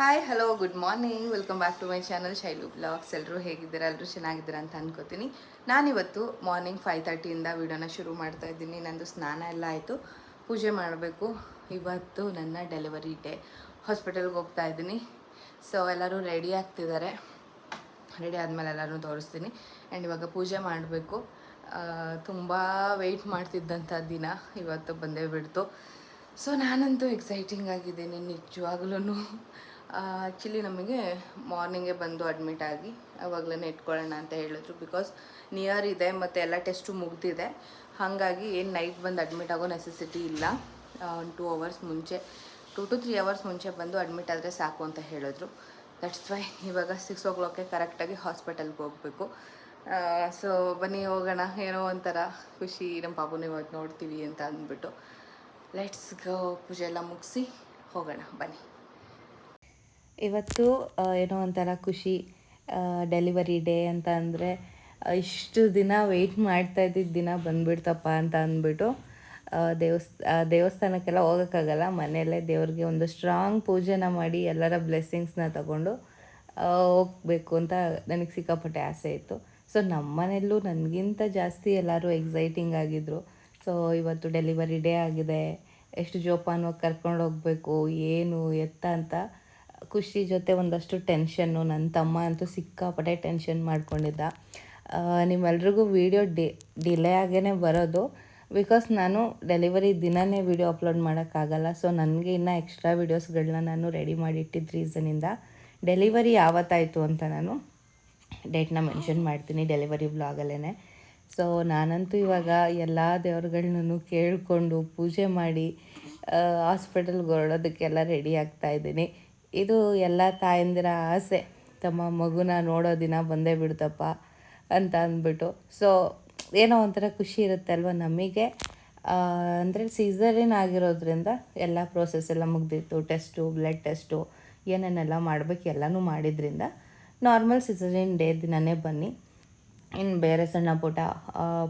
Hi hello good morning welcome back to my channel Shailu blogs ಎಲ್ಲರೂ ಹೇಗಿದ್ದೀರಾ? ಎಲ್ಲರೂ ಚೆನ್ನಾಗಿದ್ದೀರಾ ಅಂತ ಅನ್ಕೋತೀನಿ. ನಾನಿವತ್ತು ಮಾರ್ನಿಂಗ್ ಫೈವ್ ತರ್ಟಿಯಿಂದ ವಿಡಿಯೋನ ಶುರು ಮಾಡ್ತಾ ಇದ್ದೀನಿ. ನಂದು ಸ್ನಾನ ಎಲ್ಲ ಆಯಿತು. ಪೂಜೆ ಮಾಡಬೇಕು. ಇವತ್ತು ನನ್ನ ಡೆಲಿವರಿ ಡೇ ಹಾಸ್ಪಿಟಲ್ಗೆ ಹೋಗ್ತಾ ಇದ್ದೀನಿ. ಸೊ ಎಲ್ಲರೂ ರೆಡಿ ಆಗ್ತಿದ್ದಾರೆ. ರೆಡಿ ಆದಮೇಲೆ ಎಲ್ಲರೂ ತೋರಿಸ್ತೀನಿ. ಆ್ಯಂಡ್ ಇವಾಗ ಪೂಜೆ ಮಾಡಬೇಕು. ತುಂಬ ವೆಯ್ಟ್ ಮಾಡ್ತಿದ್ದಂಥ ದಿನ ಇವತ್ತು ಬಂದೇ ಬಿಡ್ತು. ಸೊ ನಾನಂತೂ ಎಕ್ಸೈಟಿಂಗ್ ಆಗಿದ್ದೀನಿ ನಿಜವಾಗ್ಲೂ ಆ್ಯಕ್ಚುಲಿ ನಮಗೆ ಮಾರ್ನಿಂಗೇ ಬಂದು ಅಡ್ಮಿಟ್ ಆಗಿ ಅವಾಗಲೇ ಇಟ್ಕೊಳ್ಳೋಣ ಅಂತ ಹೇಳಿದ್ರು ಬಿಕಾಸ್ ನಿಯರ್ ಇದೆ ಮತ್ತು ಎಲ್ಲ ಟೆಸ್ಟು ಮುಗ್ದಿದೆ. ಹಾಗಾಗಿ ಏನು ನೈಟ್ ಬಂದು ಅಡ್ಮಿಟ್ ಆಗೋ ನೆಸೆಸಿಟಿ ಇಲ್ಲ. ಒಂದು ಟೂ ಅವರ್ಸ್ ಮುಂಚೆ ಟೂ ಟು ತ್ರೀ ಅವರ್ಸ್ ಮುಂಚೆ ಬಂದು ಅಡ್ಮಿಟ್ ಆದರೆ ಸಾಕು ಅಂತ ಹೇಳಿದ್ರು. ದಟ್ಸ್ ವೈ ಇವಾಗ ಸಿಕ್ಸ್ ಓ ಕ್ಲಾಕ್ಗೆ ಕರೆಕ್ಟಾಗಿ ಹಾಸ್ಪಿಟಲ್ಗೆ ಹೋಗಬೇಕು. ಸೊ ಬನ್ನಿ ಹೋಗೋಣ, ಏನೋ ಒಂಥರ ಖುಷಿ ನಮ್ಮ ಪಾಪುನ ಇವತ್ತು ನೋಡ್ತೀವಿ ಅಂತ ಅಂದ್ಬಿಟ್ಟು. ಲೆಟ್ಸ್ ಗೋ ಪೂಜೆ ಎಲ್ಲ ಮುಗಿಸಿ ಹೋಗೋಣ, ಬನ್ನಿ. ಇವತ್ತು ಏನೋ ಒಂಥರ ಖುಷಿ ಡೆಲಿವರಿ ಡೇ ಅಂತ ಅಂದರೆ ಇಷ್ಟು ದಿನ ವೆಯ್ಟ್ ಮಾಡ್ತಾ ಇದ್ದಿದ್ದ ದಿನ ಬಂದ್ಬಿಡ್ತಪ್ಪ ಅಂತ ಅಂದ್ಬಿಟ್ಟು ದೇವಸ್ ದೇವಸ್ಥಾನಕ್ಕೆಲ್ಲ ಹೋಗೋಕ್ಕಾಗಲ್ಲ. ಮನೆಯಲ್ಲೇ ದೇವ್ರಿಗೆ ಒಂದು ಸ್ಟ್ರಾಂಗ್ ಪೂಜೆನ ಮಾಡಿ ಎಲ್ಲರ ಬ್ಲೆಸ್ಸಿಂಗ್ಸ್ನ ತಗೊಂಡು ಹೋಗಬೇಕು ಅಂತ ನನಗೆ ಸಿಕ್ಕಾಪಟ್ಟೆ ಆಸೆ ಇತ್ತು. ಸೊ ನಮ್ಮನೆಯಲ್ಲೂ ನನಗಿಂತ ಜಾಸ್ತಿ ಎಲ್ಲರೂ ಎಕ್ಸೈಟಿಂಗ್ ಆಗಿದ್ರು. ಸೊ ಇವತ್ತು ಡೆಲಿವರಿ ಡೇ ಆಗಿದೆ. ಎಷ್ಟು ಜೋಪಾನವಾಗಿ ಕರ್ಕೊಂಡು ಹೋಗಬೇಕು, ಏನು, ಎತ್ತ ಅಂತ ಖುಷಿ ಜೊತೆ ಒಂದಷ್ಟು ಟೆನ್ಷನ್ನು ನನ್ನ ತಮ್ಮ ಅಂತೂ ಸಿಕ್ಕಾಪಟ್ಟೆ ಟೆನ್ಷನ್ ಮಾಡ್ಕೊಂಡಿದ್ದ. ನಿಮ್ಮೆಲ್ರಿಗೂ ವೀಡಿಯೋ ಡಿ, ಡಿಲೇ ಆಗೇ ಬರೋದು. ಬಿಕಾಸ್ ನಾನು ಡೆಲಿವರಿ ದಿನನೇ ವೀಡಿಯೋ ಅಪ್ಲೋಡ್ ಮಾಡೋಕ್ಕಾಗಲ್ಲ. ಸೊ ನನಗೆ ಇನ್ನೂ ಎಕ್ಸ್ಟ್ರಾ ವೀಡಿಯೋಸ್ಗಳನ್ನ ನಾನು ರೆಡಿ ಮಾಡಿಟ್ಟಿದ್ದ ರೀಸನಿಂದ ಡೆಲಿವರಿ ಯಾವತ್ತಾಯಿತು ಅಂತ ನಾನು ಡೇಟ್ನ ಮೆನ್ಷನ್ ಮಾಡ್ತೀನಿ ಡೆಲಿವರಿ ಬ್ಲಾಗಲ್ಲೇ ಸೊ ನಾನಂತೂ ಇವಾಗ ಎಲ್ಲ ದೇವ್ರುಗಳನ್ನೂ ಕೇಳಿಕೊಂಡು ಪೂಜೆ ಮಾಡಿ ಹಾಸ್ಪಿಟಲ್ಗೆ ಹೊರಡೋದಕ್ಕೆಲ್ಲ ರೆಡಿ ಆಗ್ತಾ ಇದ್ದೀನಿ. ಇದು ಎಲ್ಲ ತಾಯಂದಿರ ಆಸೆ. ತಮ್ಮ ಮಗುನ ನೋಡೋ ದಿನ ಬಂದೇ ಬಿಡ್ತಪ್ಪ ಅಂತ ಅಂದ್ಬಿಟ್ಟು. ಸೊ ಏನೋ ಒಂಥರ ಖುಷಿ ಇರುತ್ತೆ ಅಲ್ವ ನಮಗೆ. ಅಂದರೆ ಸೀಸರಿನ್ ಆಗಿರೋದ್ರಿಂದ ಎಲ್ಲ ಪ್ರೋಸೆಸ್ ಎಲ್ಲ ಮುಗ್ದಿತ್ತು. ಟೆಸ್ಟು ಬ್ಲಡ್ ಟೆಸ್ಟು ಏನೇನೆಲ್ಲ ಮಾಡಬೇಕು ಎಲ್ಲನೂ ಮಾಡಿದ್ರಿಂದ ನಾರ್ಮಲ್ ಸಿಸರಿನ್ ಡೇ ದಿನವೇ ಬನ್ನಿ. ಇನ್ನು ಬೇರೆ ಸಣ್ಣ ಪುಟ್ಟ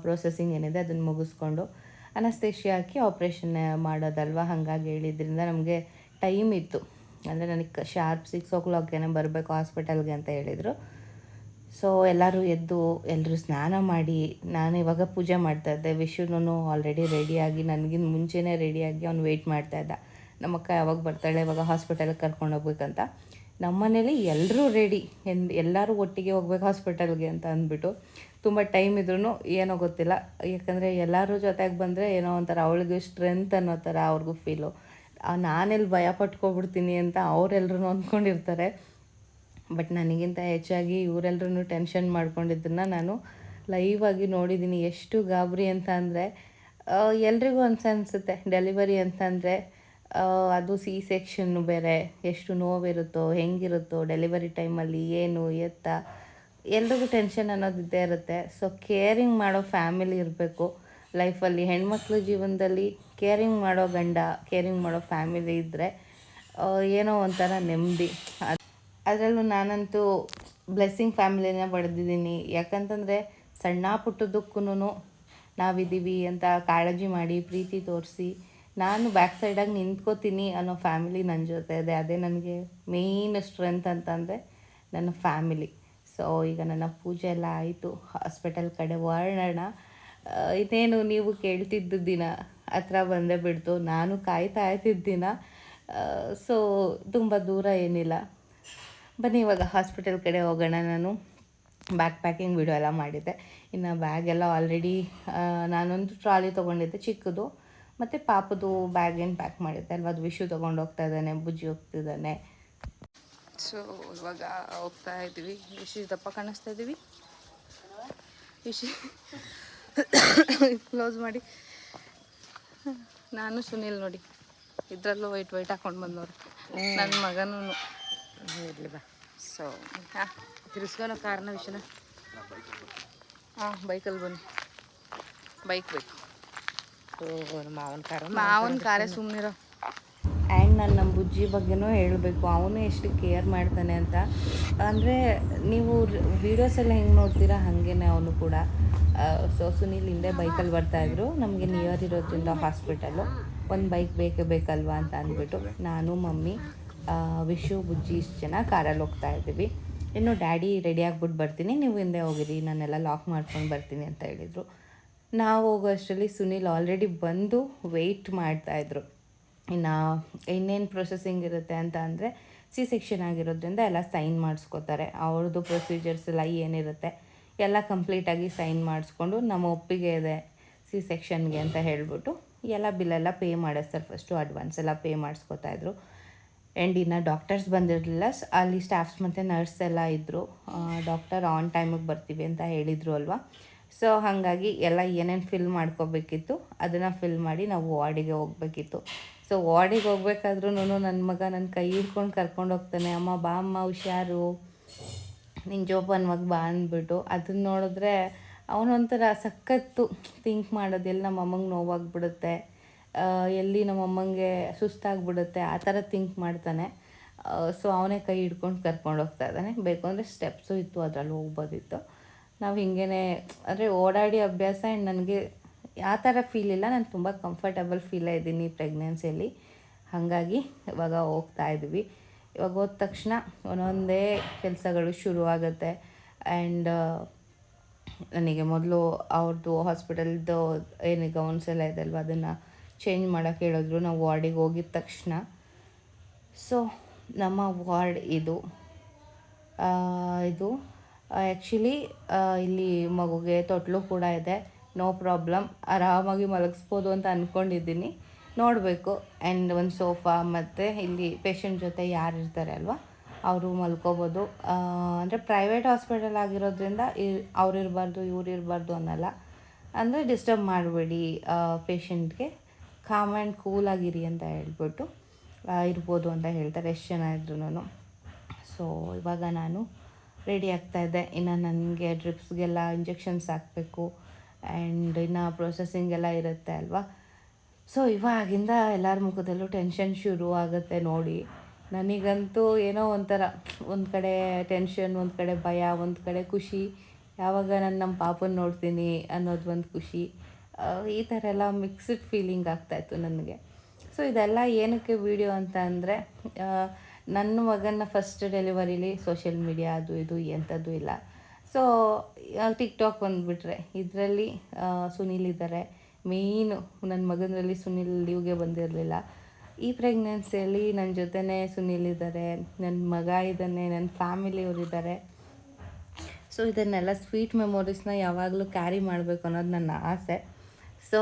ಪ್ರೊಸೆಸಿಂಗ್ ಏನಿದೆ ಅದನ್ನು ಮುಗಿಸ್ಕೊಂಡು ಅನಸ್ತೇಶಿ ಹಾಕಿ ಆಪ್ರೇಷನ್ ಮಾಡೋದಲ್ವ ಹಾಗಾಗಿ ಹೇಳಿದ್ರಿಂದ ನಮಗೆ ಟೈಮ್ ಇತ್ತು. ಅಂದರೆ ನನಗೆ ಶಾರ್ಪ್ ಸಿಕ್ಸ್ ಓ ಕ್ಲಾಕ್ಗೆ ಬರಬೇಕು ಹಾಸ್ಪಿಟಲ್ಗೆ ಅಂತ ಹೇಳಿದರು. ಸೊ ಎಲ್ಲರೂ ಎದ್ದು ಎಲ್ಲರೂ ಸ್ನಾನ ಮಾಡಿ, ನಾನು ಇವಾಗ ಪೂಜೆ ಮಾಡ್ತಾ ಇದ್ದೆ. ವಿಶ್ವನೂ ಆಲ್ರೆಡಿ ರೆಡಿಯಾಗಿ ನನಗಿಂತ ಮುಂಚೆನೇ ರೆಡಿಯಾಗಿ ಅವ್ನು ವೆಯ್ಟ್ ಮಾಡ್ತಾ ಇದ್ದ. ನಮ್ಮ ಅಕ್ಕ ಯಾವಾಗ ಬರ್ತಾಳೆ, ಇವಾಗ ಹಾಸ್ಪಿಟಲ್ಗೆ ಕರ್ಕೊಂಡು ಹೋಗ್ಬೇಕಂತ. ನಮ್ಮ ಮನೇಲಿ ಎಲ್ಲರೂ ರೆಡಿ ಎನ್ ಎಲ್ಲರೂ ಒಟ್ಟಿಗೆ ಹೋಗ್ಬೇಕು ಹಾಸ್ಪಿಟಲ್ಗೆ ಅಂತ ಅಂದ್ಬಿಟ್ಟು. ತುಂಬ ಟೈಮ್ ಇದ್ರೂ ಏನೋ ಗೊತ್ತಿಲ್ಲ. ಯಾಕಂದರೆ ಎಲ್ಲರೂ ಜೊತೆಗೆ ಬಂದರೆ ಏನೋ ಒಂಥರ ಅವಳಿಗೆ ಸ್ಟ್ರೆಂತ್ ಅನ್ನೋ ಥರ ಅವ್ರಿಗೂ ಫೀಲು ನಾನೆಲ್ಲಿ ಭಯ ಪಟ್ಕೊಬಿಡ್ತೀನಿ ಅಂತ ಅವರೆಲ್ಲರೂ ಅಂದ್ಕೊಂಡಿರ್ತಾರೆ ಬಟ್ ನನಗಿಂತ ಹೆಚ್ಚಾಗಿ ಇವರೆಲ್ಲರೂ ಟೆನ್ಷನ್ ಮಾಡ್ಕೊಂಡಿದ್ದನ್ನು ನಾನು ಲೈವ್ ಆಗಿ ನೋಡಿದ್ದೀನಿ ಎಷ್ಟು ಗಾಬರಿ ಅಂತ ಅಂದರೆ ಎಲ್ರಿಗೂ ಅನ್ಸ ಅನಿಸುತ್ತೆ. ಡೆಲಿವರಿ ಅಂತಂದರೆ ಅದು ಸಿ ಸೆಕ್ಷನ್ನು ಬೇರೆ, ಎಷ್ಟು ನೋವಿರುತ್ತೋ, ಹೆಂಗಿರುತ್ತೋ ಡೆಲಿವರಿ ಟೈಮಲ್ಲಿ ಏನು, ಎತ್ತ, ಎಲ್ರಿಗೂ ಟೆನ್ಷನ್ ಅನ್ನೋದು ಇದ್ದೇ ಇರುತ್ತೆ. ಸೊ ಕೇರಿಂಗ್ ಮಾಡೋ ಫ್ಯಾಮಿಲಿ ಇರಬೇಕು. ಲೈಫಲ್ಲಿ ಹೆಣ್ಮಕ್ಳ ಜೀವನದಲ್ಲಿ ಕೇರಿಂಗ್ ಮಾಡೋ ಗಂಡ ಕೇರಿಂಗ್ ಮಾಡೋ ಫ್ಯಾಮಿಲಿ ಇದ್ದರೆ ಏನೋ ಒಂಥರ ನೆಮ್ಮದಿ. ಅದರಲ್ಲೂ ನಾನಂತೂ ಬ್ಲೆಸ್ಸಿಂಗ್ ಫ್ಯಾಮಿಲಿನ ಪಡೆದಿದ್ದೀನಿ. ಯಾಕಂತಂದರೆ ಸಣ್ಣ ಪುಟ್ಟದಕ್ಕೂ ನಾವಿದ್ದೀವಿ ಅಂತ ಕಾಳಜಿ ಮಾಡಿ ಪ್ರೀತಿ ತೋರಿಸಿ ನಾನು ಬ್ಯಾಕ್ ಸೈಡಾಗಿ ನಿಂತ್ಕೋತೀನಿ ಅನ್ನೋ ಫ್ಯಾಮಿಲಿ ನನ್ನ ಜೊತೆ ಇದೆ. ಅದೇ ನನಗೆ ಮೇಯ್ನ್ ಸ್ಟ್ರೆಂತ್ ಅಂತಂದರೆ ನನ್ನ ಫ್ಯಾಮಿಲಿ. ಸೊ ಈಗ ನನ್ನ ಪೂಜೆ ಎಲ್ಲ ಆಯಿತು. ಹಾಸ್ಪಿಟಲ್ ಕಡೆ ಆ, ಇನ್ನೇನು ನೀವು ಕೇಳ್ತಿದ್ದ ದಿನ ಹತ್ರ ಬಂದೇ ಬಿಡ್ತು. ನಾನು ಕಾಯ್ತಾ ಇದ್ದಿದ್ದ ದಿನ ಸೊ ತುಂಬ ದೂರ ಏನಿಲ್ಲ. ಬನ್ನಿ, ಇವಾಗ ಹಾಸ್ಪಿಟಲ್ ಕಡೆ ಹೋಗೋಣ. ನಾನು ಬ್ಯಾಗ್ ಪ್ಯಾಕಿಂಗ್ ವಿಡಿಯೋ ಎಲ್ಲ ಮಾಡಿದ್ದೆ. ಇನ್ನು ಬ್ಯಾಗ್ ಎಲ್ಲ ಆಲ್ರೆಡಿ ನಾನೊಂದು ಟ್ರಾಲಿ ತೊಗೊಂಡಿದ್ದೆ ಚಿಕ್ಕದು. ಮತ್ತು ಪಾಪದು ಬ್ಯಾಗ್ ಏನು ಪ್ಯಾಕ್ ಮಾಡಿದ್ದೆ ಅಲ್ವಾ? ಅದು ವಿಶು ತೊಗೊಂಡು ಹೋಗ್ತಾ ಇದ್ದಾನೆ, ಬುಜ್ಜಿ ಹೋಗ್ತಿದ್ದಾನೆ ಸೊ ಇವಾಗ ಹೋಗ್ತಾ ಇದ್ದೀವಿ. ವಿಶು ದಪ್ಪ ಕಾಣಿಸ್ತಾ ಇದ್ದೀವಿ ವಿಶಿ ಕ್ಲೋಸ್ ಮಾಡಿ. ನಾನು ಸುನಿಲ್ ನೋಡಿ. ಇದರಲ್ಲೂ ವೈಟ್ ವೈಟ್ ಹಾಕೊಂಡು ಬಂದವ್ರು. ನನ್ನ ಮಗನೂ ಇರ್ಲಿ ಬಾ. ಸೊ ಹಾಂ. ತಿರ್ಸ್ಕೊಳೋ ಕಾರಣ ವಿಷಯನ ಹಾಂ ಬೈಕಲ್ಲಿ ಬನ್ನಿ. ಬೈಕ್ ಬೇಕು. ಮಾವನ ಕಾರ ಮಾವನ ಕಾರೇ ಸುಮ್ಮನಿರೋ ಆ್ಯಂಡ್ ನಾನು ನಮ್ಮ ಬುಜ್ಜಿ ಬಗ್ಗೆನೂ ಹೇಳಬೇಕು. ಅವನು ಎಷ್ಟು ಕೇರ್ ಮಾಡ್ತಾನೆ ಅಂತ. ಅಂದರೆ ನೀವು ವೀಡಿಯೋಸ್ ಎಲ್ಲ ಹೆಂಗೆ ನೋಡ್ತೀರಾ? ಹಾಗೇನೆ ಅವನು ಕೂಡ. ಸೊ, ಸುನೀಲ್ ಹಿಂದೆ ಬೈಕಲ್ಲಿ ಬರ್ತಾಯಿದ್ರು ನಮಗೆ ನಿಯರ್ ಇರೋದ್ರಿಂದ ಹಾಸ್ಪಿಟಲು ಒಂದು ಬೈಕ್ ಬೇಕೇ ಬೇಕಲ್ವಾ ಅಂತ ಅಂದ್ಬಿಟ್ಟು ನಾನು, ಮಮ್ಮಿ ವಿಶು, ಬುಜ್ಜಿ ಇಷ್ಟು ಜನ ಕಾರಲ್ಲಿ ಹೋಗ್ತಾ ಇದ್ದೀವಿ. ಇನ್ನು ಡ್ಯಾಡಿ ರೆಡಿ ಆಗಿಬಿಟ್ಟು ಬರ್ತೀನಿ. ನೀವು ಹಿಂದೆ ಹೋಗಿರಿ. ನಾನೆಲ್ಲ ಲಾಕ್ ಮಾಡ್ಕೊಂಡು ಬರ್ತೀನಿ ಅಂತ ಹೇಳಿದರು. ನಾವು ಹೋಗೋ ಅಷ್ಟರಲ್ಲಿ ಸುನಿಲ್ ಆಲ್ರೆಡಿ ಬಂದು ವೆಯ್ಟ್ ಮಾಡ್ತಾಯಿದ್ರು ಇನ್ನು ಇನ್ನೇನು ಪ್ರೊಸೆಸಿಂಗ್ ಇರುತ್ತೆ ಅಂತ ಅಂದರೆ ಸಿ ಸೆಕ್ಷನ್ ಆಗಿರೋದ್ರಿಂದ ಎಲ್ಲ ಸೈನ್ ಮಾಡಿಸ್ಕೋತಾರೆ. ಅವ್ರದ್ದು ಪ್ರೊಸೀಜರ್ಸ್ ಎಲ್ಲ ಏನಿರುತ್ತೆ ಎಲ್ಲ ಕಂಪ್ಲೀಟಾಗಿ ಸೈನ್ ಮಾಡಿಸ್ಕೊಂಡು ನಮ್ಮ ಒಪ್ಪಿಗೆ ಇದೆ ಸಿ ಸೆಕ್ಷನ್ಗೆ ಅಂತ ಹೇಳಿಬಿಟ್ಟು ಎಲ್ಲ ಬಿಲ್ಲೆಲ್ಲ ಪೇ ಮಾಡಿಸ್ತಾರೆ ಫಸ್ಟು ಅಡ್ವಾನ್ಸ್ ಎಲ್ಲ ಪೇ ಮಾಡಿಸ್ಕೊತಾ ಇದ್ರು. ಆ್ಯಂಡ್ ಇನ್ನು ಡಾಕ್ಟರ್ಸ್ ಬಂದಿರಲಿಲ್ಲ, ಅಲ್ಲಿ ಸ್ಟಾಫ್ಸ್ ಮತ್ತು ನರ್ಸ್ ಎಲ್ಲ ಇದ್ದರು ಡಾಕ್ಟರ್ ಆನ್ ಟೈಮಿಗೆ ಬರ್ತೀವಿ ಅಂತ ಹೇಳಿದರು ಅಲ್ವಾ? ಸೊ ಹಾಗಾಗಿ ಎಲ್ಲ ಏನೇನು ಫಿಲ್ ಮಾಡ್ಕೋಬೇಕಿತ್ತು, ಅದನ್ನು ಫಿಲ್ ಮಾಡಿ ನಾವು ವಾರ್ಡಿಗೆ ಹೋಗಬೇಕಿತ್ತು. ಸೊ ವಾರ್ಡಿಗೆ ಹೋಗ್ಬೇಕಾದ್ರೂ ನನ್ನ ಮಗ ನನ್ನ ಕೈ ಹಿಡ್ಕೊಂಡು ಕರ್ಕೊಂಡು ಹೋಗ್ತಾನೆ. ಅಮ್ಮ, ಬಾ ಅಮ್ಮ, ಹುಷಾರು. ನಿನ್ನ ಜೋಪಾನ ಮಗ ಬಾ ಅಂದ್ಬಿಟ್ಟು ಅದನ್ನ ನೋಡಿದ್ರೆ ಅವನೊಂಥರ ಸಖತ್ತು ಥಿಂಕ್ ಮಾಡೋದು. ಎಲ್ಲಿ ನಮ್ಮ ಅಮ್ಮಂಗೆ ನೋವಾಗ್ಬಿಡುತ್ತೆ. ಎಲ್ಲಿ ನಮ್ಮ ಅಮ್ಮಂಗೆ ಸುಸ್ತಾಗ್ಬಿಡುತ್ತೆ, ಆ ಥರ ಥಿಂಕ್ ಮಾಡ್ತಾನೆ. ಸೊ ಅವನೇ ಕೈ ಹಿಡ್ಕೊಂಡು ಕರ್ಕೊಂಡು ಹೋಗ್ತಾ ಇದ್ದಾನೆ. ಬೇಕು ಅಂದರೆ ಸ್ಟೆಪ್ಸು ಇತ್ತು ಅದರಲ್ಲಿ ಹೋಗ್ಬೋದಿತ್ತು. ನಾವು ಹಿಂಗೇ ಅಂದರೆ ಓಡಾಡಿ ಅಭ್ಯಾಸ ಆ್ಯಂಡ್ ನನಗೆ ಆ ಥರ ಫೀಲ್ ಇಲ್ಲ. ನಾನು ತುಂಬ ಕಂಫರ್ಟಬಲ್ ಫೀಲೇ ಇದ್ದೀನಿ ಪ್ರೆಗ್ನೆನ್ಸಿಯಲ್ಲಿ ಹಾಗಾಗಿ ಇವಾಗ ಹೋಗ್ತಾ ಇದ್ವಿ. ಇವಾಗ ಹೋದ ತಕ್ಷಣ ಒಂದೊಂದೇ ಕೆಲಸಗಳು ಶುರುವಾಗುತ್ತೆ ಆ್ಯಂಡ್ ನನಗೆ ಮೊದಲು ಅವ್ರದ್ದು ಹಾಸ್ಪಿಟಲ್ದು ಏನು ಗೌನ್ಸ್ ಎಲ್ಲ ಇದೆ ಅಲ್ವ ಅದನ್ನು ಚೇಂಜ್ ಮಾಡೋಕ್ಕೆ ಹೇಳಿದ್ರು. ನಾವು ವಾರ್ಡಿಗೆ ಹೋಗಿದ ತಕ್ಷಣ. ಸೊ ನಮ್ಮ ವಾರ್ಡ್ ಇದು ಇದು ಆ್ಯಕ್ಚುಲಿ ಇಲ್ಲಿ ಮಗುಗೆ ತೊಟ್ಲು ಕೂಡ ಇದೆ. ನೋ ಪ್ರಾಬ್ಲಮ್ ಆರಾಮಾಗಿ ಮಲಗಿಸ್ಬೋದು ಅಂತ ಅಂದ್ಕೊಂಡಿದ್ದೀನಿ ನೋಡಬೇಕು. ಆ್ಯಂಡ್ ಒಂದು ಸೋಫಾ ಮತ್ತು ಇಲ್ಲಿ ಪೇಷಂಟ್ ಜೊತೆ ಯಾರು ಇರ್ತಾರೆ ಅಲ್ವಾ? ಅವರು ಮಲ್ಕೋಬೋದು. ಅಂದರೆ ಪ್ರೈವೇಟ್ ಹಾಸ್ಪಿಟಲ್ ಆಗಿರೋದ್ರಿಂದ ಅವ್ರು ಇರಬಾರ್ದು, ಇವ್ರು ಇರಬಾರ್ದು ಅನ್ನಲ್ಲ. ಅಂದರೆ ಡಿಸ್ಟರ್ಬ್ ಮಾಡಬೇಡಿ ಪೇಷಂಟ್ಗೆ ಕಾಮ್ ಆ್ಯಂಡ್ ಆಗಿರಿ ಅಂತ ಹೇಳ್ಬಿಟ್ಟು ಇರ್ಬೋದು ಅಂತ ಹೇಳ್ತಾರೆ. ಎಷ್ಟು ಜನ ಇದ್ರು ಸೊ ಇವಾಗ ನಾನು ರೆಡಿ ಆಗ್ತಾಯಿದ್ದೆ ಇನ್ನು ನನಗೆ ಡ್ರಿಪ್ಸ್ಗೆಲ್ಲ ಇಂಜೆಕ್ಷನ್ಸ್ ಹಾಕಬೇಕು. ಆ್ಯಂಡ್ ಇನ್ನು ಪ್ರೊಸೆಸಿಂಗ್ ಎಲ್ಲ ಇರುತ್ತೆ ಅಲ್ವಾ? ಸೊ ಇವಾಗಿಂದ ಎಲ್ಲರ ಮುಖದಲ್ಲೂ ಟೆನ್ಷನ್ ಶುರು ಆಗುತ್ತೆ ನೋಡಿ. ನನಗಂತೂ ಏನೋ ಒಂಥರ ಒಂದು ಕಡೆ ಟೆನ್ಷನ್ ಒಂದು ಕಡೆ ಭಯ, ಒಂದು ಕಡೆ ಖುಷಿ. ಯಾವಾಗ ನಾನು ನಮ್ಮ ಪಾಪನ ನೋಡ್ತೀನಿ ಅನ್ನೋದು ಒಂದು ಖುಷಿ. ಈ ಥರ ಎಲ್ಲ ಮಿಕ್ಸ್ಡ್ ಫೀಲಿಂಗ್ ಆಗ್ತಾಯಿತ್ತು ನನಗೆ. ಸೊ ಇದೆಲ್ಲ ಏನಕ್ಕೆ ವಿಡಿಯೋ ಅಂತ ಅಂದರೆ ನನ್ನ ಮಗನ ಫಸ್ಟ್ ಡೆಲಿವರಿಲಿ ಸೋಷಿಯಲ್ ಮೀಡಿಯಾ ಅದು ಇದು ಎಂಥದ್ದು ಇಲ್ಲ. ಸೊ ಟಿಕ್ ಟಾಕ್ ಬಂದುಬಿಟ್ರೆ, ಇದರಲ್ಲಿ ಸುನೀಲ್ ಇದ್ದಾರೆ ಮೇಯ್ನು ನನ್ನ ಮಗನಲ್ಲಿ ಸುನೀಲ್ ಲೀವ್ಗೆ ಬಂದಿರಲಿಲ್ಲ. ಈ ಪ್ರೆಗ್ನೆನ್ಸಿಯಲ್ಲಿ ನನ್ನ ಜೊತೆನೇ ಸುನೀಲ್ ಇದ್ದಾರೆ ನನ್ನ ಮಗ ಇದ್ದಾನೆ ನನ್ನ ಫ್ಯಾಮಿಲಿಯವರಿದ್ದಾರೆ ಸೊ ಇದನ್ನೆಲ್ಲ ಸ್ವೀಟ್ ಮೆಮೊರೀಸ್ನ ಯಾವಾಗಲೂ ಕ್ಯಾರಿ ಮಾಡಬೇಕು ಅನ್ನೋದು ನನ್ನ ಆಸೆ. ಸೊ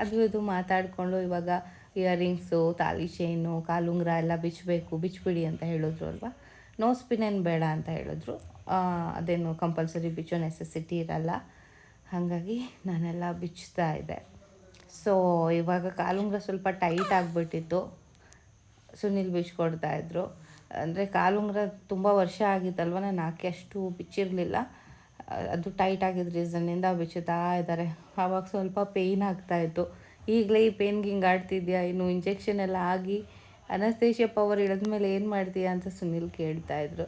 ಅದು ಇದು ಮಾತಾಡಿಕೊಂಡು ಇವಾಗ ಇಯರಿಂಗ್ಸು ತಾಲಿ ಚೈನು ಕಾಲುಂಗ್ರ ಎಲ್ಲ ಬಿಚ್ಚಬೇಕು ಬಿಚ್ಬಿಡಿ ಅಂತ ಹೇಳಿದ್ರು ಅಲ್ವಾ? ನೋ ಸ್ಪಿನ್ ಏನು ಬೇಡ ಅಂತ ಹೇಳಿದ್ರು. ಅದೇನು ಕಂಪಲ್ಸರಿ ಬಿಚ್ಚೋ ನೆಸೆಸಿಟಿ ಇರಲ್ಲ. ಹಾಗಾಗಿ ನಾನೆಲ್ಲ ಬಿಚ್ಚುತ್ತಾ ಇದ್ದೆ. ಸೊ ಇವಾಗ ಕಾಲುಂಗ್ರ ಸ್ವಲ್ಪ ಟೈಟ್ ಆಗಿಬಿಟ್ಟಿತ್ತು. ಸುನಿಲ್ ಬಿಚ್ಕೊಡ್ತಾ ಇದ್ರು. ಅಂದರೆ ಕಾಲುಂಗ್ರ ತುಂಬ ವರ್ಷ ಆಗಿತ್ತಲ್ವ, ನಾನು ಹಾಕಿ ಅಷ್ಟು ಬಿಚ್ಚಿರಲಿಲ್ಲ. ಅದು ಟೈಟ್ ಆಗಿದ್ದ ರೀಸನ್ನಿಂದ ಬಿಚ್ಚುತ್ತಾ ಇದ್ದಾರೆ. ಆವಾಗ ಸ್ವಲ್ಪ ಪೇಯ್ನ್ ಆಗ್ತಾಯಿತ್ತು ಈಗಲೇ ಈ ಪೇನ್ಗೆ ಹಿಂಗೆ ಆಡ್ತಿದ್ಯಾ ಇನ್ನು ಇಂಜೆಕ್ಷನ್ ಎಲ್ಲ ಆಗಿ ಅನಸ್ತೇಷಿಯ ಪವರ್ ಇಳಿದ್ಮೇಲೆ ಏನು ಮಾಡ್ತೀಯಾ ಅಂತ ಸುನಿಲ್ ಕೇಳ್ತಾಯಿದ್ರು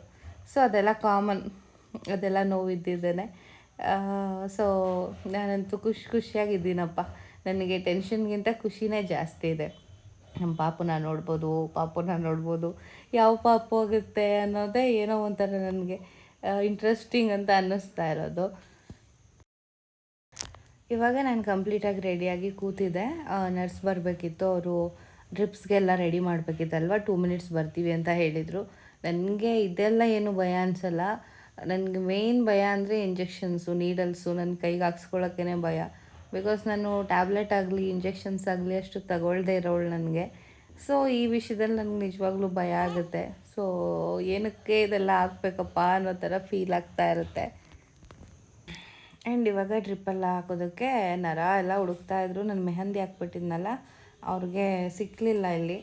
ಸೊ ಅದೆಲ್ಲ ಕಾಮನ್ ಅದೆಲ್ಲ ನೋವಿದ್ದಿದ್ದೇನೆ. ಸೊ ನಾನಂತೂ ಖುಷಿ, ಖುಷಿಯಾಗಿದ್ದೀನಪ್ಪ. ನನಗೆ ಟೆನ್ಷನ್ಗಿಂತ ಖುಷಿನೇ ಜಾಸ್ತಿ ಇದೆ. ನಮ್ಮ ಪಾಪುನ ನೋಡ್ಬೋದು ಪಾಪುನ ನೋಡ್ಬೋದು, ಯಾವ ಪಾಪು ಆಗುತ್ತೆ ಅನ್ನೋದೇ ಏನೋ ಒಂಥರ ನನಗೆ ಇಂಟ್ರೆಸ್ಟಿಂಗ್ ಅಂತ ಅನ್ನಿಸ್ತಾ ಇರೋದು. ಇವಾಗ ನಾನು ಕಂಪ್ಲೀಟಾಗಿ ರೆಡಿಯಾಗಿ ಕೂತಿದ್ದೆ. ನರ್ಸ್ ಬರಬೇಕಿತ್ತು. ಅವರು ಡ್ರಿಪ್ಸ್ಗೆಲ್ಲ ರೆಡಿ ಮಾಡಬೇಕಿತ್ತಲ್ವ? ಟೂ ಮಿನಿಟ್ಸ್ ಬರ್ತೀವಿ ಅಂತ ಹೇಳಿದರು. ನನಗೆ ಇದೆಲ್ಲ ಏನು ಭಯ ಅನಿಸಲ್ಲ. ನನಗೆ ಮೇಯ್ನ್ ಭಯ ಅಂದರೆ ಇಂಜೆಕ್ಷನ್ಸು ನೀಡಲ್ಸು ನನ್ನ ಕೈಗೆ ಹಾಕ್ಸ್ಕೊಳ್ಳೋಕ್ಕೇ ಭಯ. ಬಿಕಾಸ್ ನಾನು ಟ್ಯಾಬ್ಲೆಟ್ ಆಗಲಿ ಇಂಜೆಕ್ಷನ್ಸ್ ಆಗಲಿ ಅಷ್ಟು ತಗೊಳ್ಳದೇ ಇರೋಳು ನನಗೆ. ಸೊ ಈ ವಿಷಯದಲ್ಲಿ ನನಗೆ ನಿಜವಾಗ್ಲೂ ಭಯ ಆಗುತ್ತೆ. ಸೊ ಏನಕ್ಕೆ ಇದೆಲ್ಲ ಹಾಕ್ಬೇಕಪ್ಪ ಅನ್ನೋ ಥರ ಫೀಲ್ ಆಗ್ತಾ ಇರುತ್ತೆ. ಆ್ಯಂಡ್ ಇವಾಗ ಡ್ರಿಪ್ಪೆಲ್ಲ ಹಾಕೋದಕ್ಕೆ ನರ ಎಲ್ಲ ಹುಡುಕ್ತಾ ಇದ್ರು. ನಾನು ಮೆಹಂದಿ ಹಾಕ್ಬಿಟ್ಟಿದ್ನಲ್ಲ. ಅವ್ರಿಗೆ ಸಿಕ್ಕಲಿಲ್ಲ ಇಲ್ಲಿ.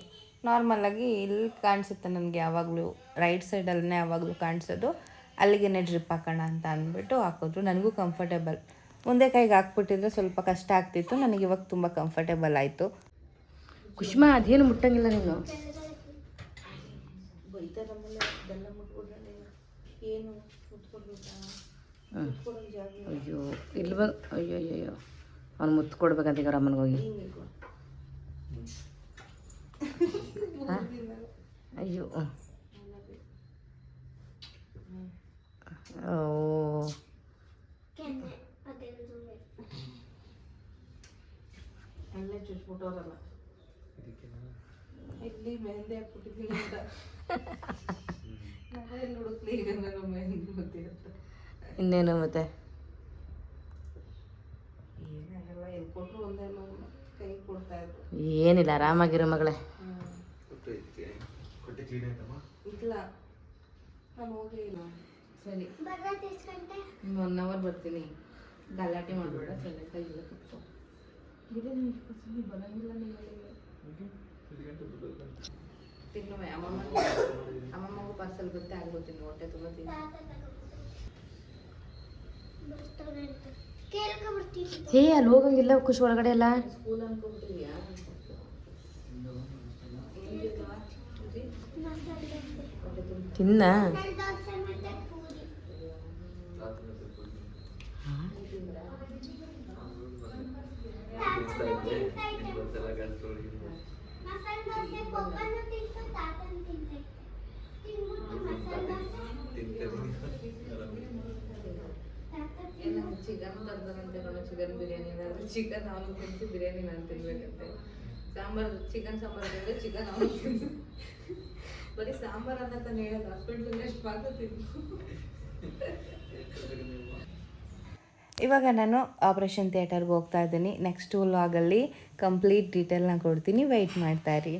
ನಾರ್ಮಲಾಗಿ ಇಲ್ಲಿ ಕಾಣಿಸುತ್ತೆ ನನಗೆ ಯಾವಾಗಲೂ. ರೈಟ್ ಸೈಡಲ್ಲೇ ಯಾವಾಗಲೂ ಕಾಣಿಸೋದು. ಅಲ್ಲಿಗೇ ಡ್ರಿಪ್ ಹಾಕೋಣ ಅಂತ ಅಂದ್ಬಿಟ್ಟು ಹಾಕಿದ್ರು. ನನಗೂ ಕಂಫರ್ಟೇಬಲ್ ಮುಂದೆ ಕೈಗೆ ಹಾಕ್ಬಿಟ್ಟಿದ್ರೆ ಸ್ವಲ್ಪ ಕಷ್ಟ ಆಗ್ತಿತ್ತು. ನನಗೆ ಇವಾಗ ತುಂಬ ಕಂಫರ್ಟೇಬಲ್ ಆಯಿತು. ಕುಷ್ಮಾ, ಅದೇನು ಮುಟ್ಟಂಗಿಲ್ಲ ನೀನು. ಅಯ್ಯೋ ಇಲ್ಲಿ ಬಂದು ಅಯ್ಯೋ ಅಯ್ಯೋ ಅವ್ನು ಮುತ್ತು ಕೊಡ್ಬೇಕಂತ ಈಗ ಅಮ್ಮನಿಗೆ ಹೋಗಿ. ಅಯ್ಯೋ ಓ ಅಲ್ಲೇ ಚುಚ್ಬಿಟ್ಟವ್ರಲ್ಲ ಇಲ್ಲಿ ಮೆಹಂದಿ ಹಾಕ್ಬಿಟ್ಟಿದ್ದೀನಿ ಅಂತ ನಾಳೆ ಎಲ್ಲಿ ಹುಡುಕ್ಲಿ ಈಗ ನಾನು ಮೆಹಂದಿ ಗೊತ್ತಿರುತ್ತೆ ಇನ್ನೇನು ಮತ್ತೆ ಏನಾಗಲ್ಲ ಎಲ್ಲಿ ಕೊಟ್ಟರು ಒಂದೇ ನೋವು ಕೈ ಕೊಡ್ತಾ ಇದ್ರು ಏನಿಲ್ಲ ಆರಾಮಾಗಿರೋ ಮಗಳೇ. ಸರಿ. ಒನ್ ಅವರ್ ಬರ್ತೀನಿ. ಗಲಾಟೆ ಮಾಡಬೇಡ ಇಲ್ಲ ಕೂತ್ಕೊ. ತಿನ್ನುವೆ ಅಮ್ಮಮ್ಮ ಅಮ್ಮಮ್ಮಗೂ ಪಾರ್ಸಲ್ ಗೊತ್ತೇ ಹೊಟ್ಟೆ ತುಂಬ ತಿನ್ನು. ಹೇ ಅಲ್ಲಿ ಹೋಗಂಗಿಲ್ಲ ಖುಷಿ ಒಳಗಡೆ ಎಲ್ಲ? ಸ್ಕೂಲ್ ಅನ್ಕೊಂಬಿಟ್ಟಿದ್ಯಾ ಏನಿಲ್ಲ ಹೊಟ್ಟೆ ತುಂಬ ತಿನ್ನ. ಚಿಕನ್ ತರ್ತಾರಂತೆ ಕಣೋ ಚಿಕನ್ ಬಿರಿಯಾನಿ ಚಿಕನ್ ಅವನು ತಿನ್ಸಿ ಬಿರಿಯಾನಿ ನಾನು ತಿನ್ಬೇಕಂತೆ ಸಾಂಬಾರು ಚಿಕನ್ ಸಾಂಬಾರು ತಿಂದ್ರೆ ಚಿಕನ್ ಅವನು ತಿಂದು ಬರೀ ಸಾಂಬಾರ್ ಅಂತ ತಾನು ಹೇಳೋದು ಹಾಸ್ಪಿಟ್ಲಲ್ಲಿ ಎಷ್ಟು ತಿನ್ನು ಇವಾಗ ನಾನು ಆಪ್ರೇಷನ್ ಥಿಯೇಟರ್ಗೆ ಹೋಗ್ತಾ ಇದ್ದೀನಿ. ನೆಕ್ಸ್ಟ್ ವ್ಲಾಗಲ್ಲಿ ಕಂಪ್ಲೀಟ್ ಡೀಟೇಲ್ನ ಕೊಡ್ತೀನಿ. ವೆಯ್ಟ್ ಮಾಡ್ತಾ ಇರಿ.